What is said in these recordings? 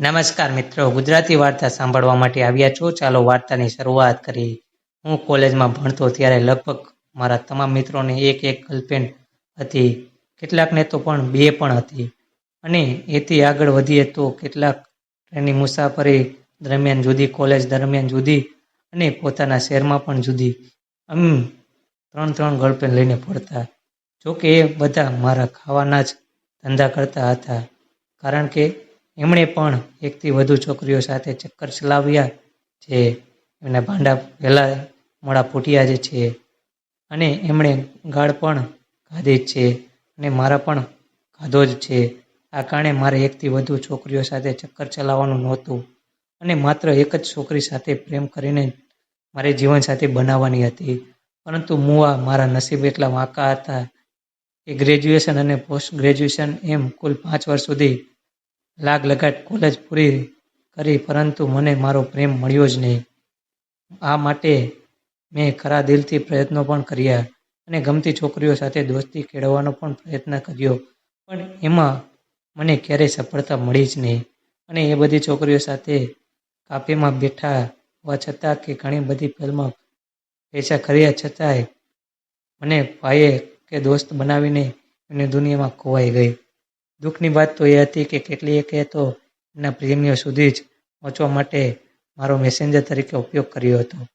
નમસ્કાર મિત્રો, ગુજરાતી વાર્તા સાંભળવા માટે આવ્યા છો. ચાલો વાર્તાની શરૂઆત કરીએ. હું કોલેજમાં ભણતો ત્યારે લગભગ મારા તમામ મિત્રોને એક એક ગર્લફ્રેન્ડ હતી. કેટલાકને તો પણ બે પણ હતી. અને એથી આગળ વધીએ તો કેટલાક ટ્રેનની મુસાફરી દરમિયાન જુદી, કોલેજ દરમિયાન જુદી અને પોતાના શહેરમાં પણ જુદી. અમ ત્રણ ત્રણ ગર્લફ્રેન્ડ લઈને ફરતા. જોકે એ બધા મારા ખાવાના જ ધંધા કરતા હતા. કારણ કે એમણે પણ એકથી વધુ છોકરીઓ સાથે ચક્કર ચલાવ્યા છે. એમના ભાંડા વહેલા મોડા ફૂટ્યા જ છે. અને એમણે ગાળ પણ ખાધી છે અને મારા પણ ખાધો જ છે. આ કારણે મારે એકથી વધુ છોકરીઓ સાથે ચક્કર ચલાવવાનું નહોતું. અને માત્ર એક જ છોકરી સાથે પ્રેમ કરીને મારે જીવનસાથી બનાવવાની હતી. પરંતુ મુવા મારા નસીબ એટલા વાંકા હતા કે ગ્રેજ્યુએશન અને પોસ્ટ ગ્રેજ્યુએશન એમ કુલ પાંચ વર્ષ સુધી લાગ લગાટ કોલેજ પૂરી કરી, પરંતુ મને મારો પ્રેમ મળ્યો જ નહીં. આ માટે મેં ખરા દિલથી પ્રયત્નો પણ કર્યા અને ગમતી છોકરીઓ સાથે દોસ્તી કેળવવાનો પણ પ્રયત્ન કર્યો. પણ એમાં મને ક્યારેય સફળતા મળી જ નહીં અને એ બધી છોકરીઓ સાથે કાફેમાં બેઠા હોવા છતાં કે ઘણી બધી ફિલ્મો પૈસા કર્યા છતાંય મને ભાઈએ કે દોસ્ત બનાવીને એને દુનિયામાં ખોવાઈ ગઈ. દુઃખની વાત તો એ હતી કે કેટલીકે તો એના પ્રેમીઓ સુધી જ પહોંચવા માટે મારો મેસેન્જર તરીકે ઉપયોગ કર્યો હતો.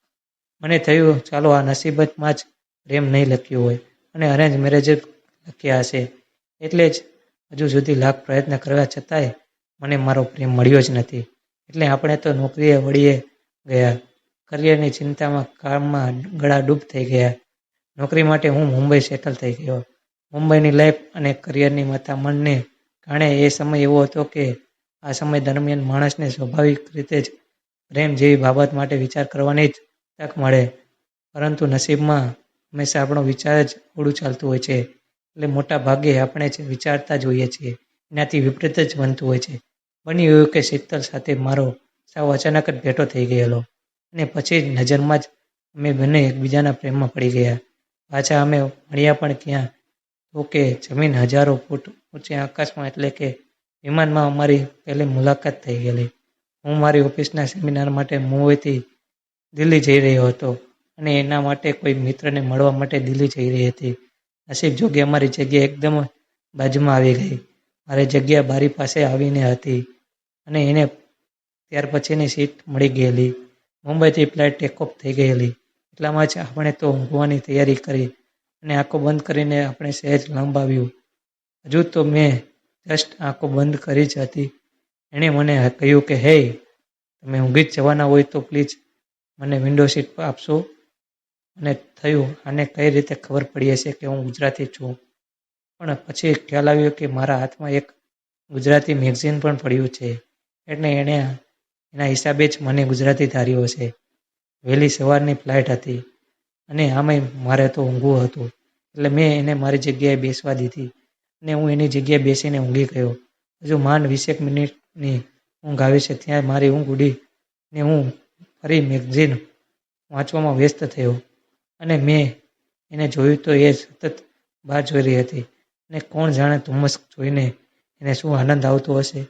મને થયું, ચાલો આ નસીબતમાં જ પ્રેમ નહીં લખ્યું હોય. અને અરેન્જ મેરેજ લખ્યા હશે. એટલે જ હજુ સુધી લાખ પ્રયત્ન કરવા છતાંય મને મારો પ્રેમ મળ્યો જ નથી. એટલે આપણે તો નોકરીએ વળીએ ગયા. કરિયરની ચિંતામાં કામમાં ગળા ડૂબ થઈ ગયા. નોકરી માટે હું મુંબઈ સેટલ થઈ ગયો. મુંબઈની લાઈફ અને કરિયરની મથામણને કારણે એ સમય એવો હતો કે આ સમય દરમિયાન માણસને સ્વાભાવિક રીતે જ પ્રેમ જેવી બાબત માટે વિચાર કરવાની જ તક મળે. પરંતુ નસીબમાં હંમેશા આપણો વિચાર જ ઓળું ચાલતું હોય છે. એટલે મોટા ભાગે આપણે જ વિચારતા જ હોઈએ છીએ. એનાથી વિપરીત જ બનતું હોય છે. બન્યું એવું કે શીતલ સાથે મારો સાવ અચાનક જ ભેટો થઈ ગયેલો. અને પછી જ નજરમાં જ અમે બંને એકબીજાના પ્રેમમાં પડી ગયા. પાછા અમે મળ્યા પણ ક્યાં તો કે જમીન હજારો ફૂટ ઊંચે આકાશમાં એટલે કે વિમાનમાં અમારી પહેલી મુલાકાત થઈ ગયેલી. હું મારી ઓફિસના સેમિનાર માટે મુંબઈથી દિલ્હી જઈ રહ્યો હતો અને એના માટે કોઈ મિત્રને મળવા માટે દિલ્હી જઈ રહી હતી. નસીબ જોગે અમારી જગ્યા એકદમ બાજુમાં આવી ગઈ. મારી જગ્યા બારી પાસે આવીને હતી અને એને ત્યાર પછીની સીટ મળી ગયેલી. મુંબઈથી ફ્લાઇટ ટેકઓફ થઈ ગયેલી. એટલામાં જ આપણે તો ઊંઘવાની તૈયારી કરી અને આંખો બંધ કરીને આપણે સહેજ લંબાવ્યું. હજુ તો મેં જસ્ટ આંખો બંધ કરી જ હતી. એણે મને કહ્યું કે, હે, તમે ઊંઘી જ જવાના હોય તો પ્લીઝ મને વિન્ડો સીટ આપશો. અને થયું. આને કઈ રીતે ખબર પડી હશે કે હું ગુજરાતી છું? પણ પછી ખ્યાલ આવ્યો કે મારા હાથમાં એક ગુજરાતી મેગઝીન પણ પડ્યું છે. એટલે એણે એના હિસાબે જ મને ગુજરાતી ધાર્યો છે. વહેલી સવારની ફ્લાઇટ હતી. અને આમાંય મારે તો ઊંઘવું હતું. એટલે મેં એને મારી જગ્યાએ બેસવા દીધી. અને હું એની જગ્યાએ બેસીને ઊંઘી ગયો. હજુ માંડ વીસેક મિનિટની ઊંઘ આવી છે, ત્યાં મારી ઊંઘ ઉડી ને હું ફરી મેગઝીન વાંચવામાં વ્યસ્ત થયો. અને મેં એને જોયું તો એ સતત બહાર જોઈ રહી હતી. ને કોણ જાણે ધુમ્મસ જોઈને એને શું આનંદ આવતો હશે?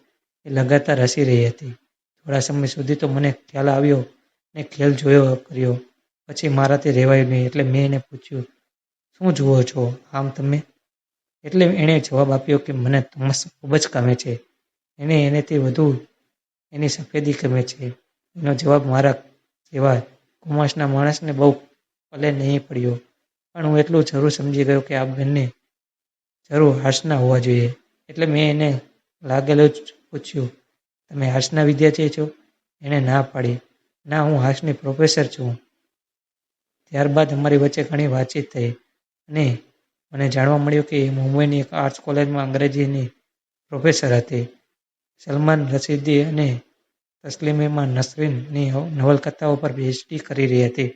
એ લગાતાર હસી રહી હતી. થોડા સમય સુધી તો મને ખ્યાલ આવ્યો ને ખેલ જોયો કર્યો. પછી મારાથી રહેવાયું નહીં એટલે મેં એને પૂછ્યું, શું જુઓ છો? આમ તમે? એટલે એણે જવાબ આપ્યો કે મને તમસ ખૂબ જ ગમે છે. એને એનેથી વધુ એની સફેદી ગમે છે. એનો જવાબ મારા જેવા કુમાસના માણસને બહુ પલે નહીં પડ્યો. પણ હું એટલું જરૂર સમજી ગયો કે આ બંને જરૂર હર્ષના હોવા જોઈએ. એટલે મેં એને લાગેલું જ પૂછ્યું, તમે હર્ષના વિદ્યાર્થી છો? એણે ના પાડી. ના, હું હર્ષની પ્રોફેસર છું. ત્યારબાદ અમારી વચ્ચે ઘણી વાતચીત થઈ અને મને જાણવા મળ્યું કે મુંબઈની એક આર્ટ્સ કોલેજમાં અંગ્રેજીની પ્રોફેસર હતી. સલમાન રશીદી અને તસ્લીમા નસરીનની નવલકથાઓ પર પીએચડી કરી રહી હતી.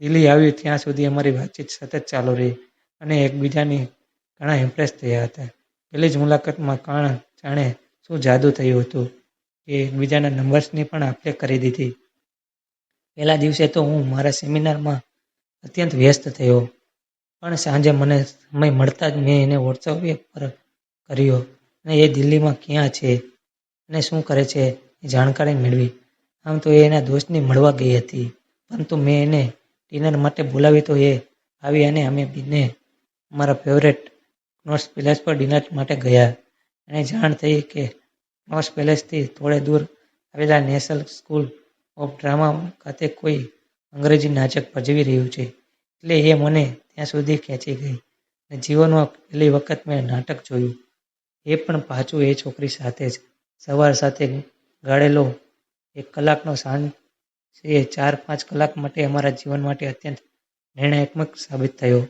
દિલ્હી આવ્યું ત્યાં સુધી અમારી વાતચીત સતત ચાલુ રહી અને એકબીજાની ઘણા ઇમ્પ્રેસ થયા હતા. પહેલી જ મુલાકાતમાં કાણ જાણે શું જાદુ થયું હતું કે એકબીજાના નંબર્સની પણ આપલે કરી દીધી. પહેલા દિવસે તો હું મારા સેમિનારમાં અત્યંત વ્યસ્ત થયો. પણ સાંજે મને સમય મળતા જ મેં એને વોટ્સઅપ પર કર્યો અને એ દિલ્હીમાં ક્યાં છે અને શું કરે છે એ જાણકારી મેળવી. આમ તો એ એના દોસ્તને મળવા ગઈ હતી. પરંતુ મેં એને ડિનર માટે બોલાવી તો એ આવી અને અમે બંને અમારા ફેવરેટ નોર્સ પેલેસ પર ડિનર માટે ગયા. એને જાણ થઈ કે નોર્સ પેલેસથી થોડે દૂર આવેલા નેશનલ સ્કૂલ ઓફ ડ્રામા ખાતે કોઈ અંગ્રેજી નાટક ભજવી રહ્યું છે. એટલે એ મને ત્યાં સુધી ખેંચી ગઈ. અને જીવનમાં પહેલી વખત મેં નાટક જોયું. એ પણ પાછું એ છોકરી સાથે જ. સવાર સાથે ગાળેલો એક કલાકનો સાંજ. એ ચાર, પાંચ કલાક માટે અમારા જીવન માટે અત્યંત નિર્ણયાત્મક સાબિત થયો.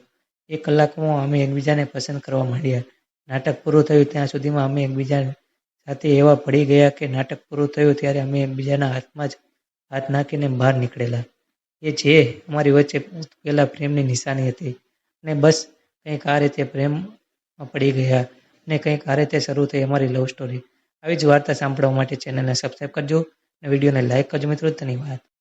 એ કલાકમાં અમે એકબીજાને પસંદ કરવા માંડ્યા. નાટક પૂરું થયું ત્યાં સુધીમાં અમે એકબીજા સાથે એવા ભળી ગયા કે નાટક પૂરું થયું ત્યારે અમે એકબીજાના હાથમાં જ હાથ નાખીને બહાર નીકળેલા. એ જે અમારી વચ્ચે ઉતકેલા પ્રેમની નિશાની હતી. અને બસ કંઈક આ રીતે પ્રેમમાં પડી ગયા. અને કંઈક આ રીતે શરૂ થઈ અમારી લવ સ્ટોરી આવી જ વાર્તા સાંભળવા માટે ચેનલને સબસ્ક્રાઈબ કરજો. અને વિડીયોને લાઈક કરજો મિત્રો. ધન્યવાદ.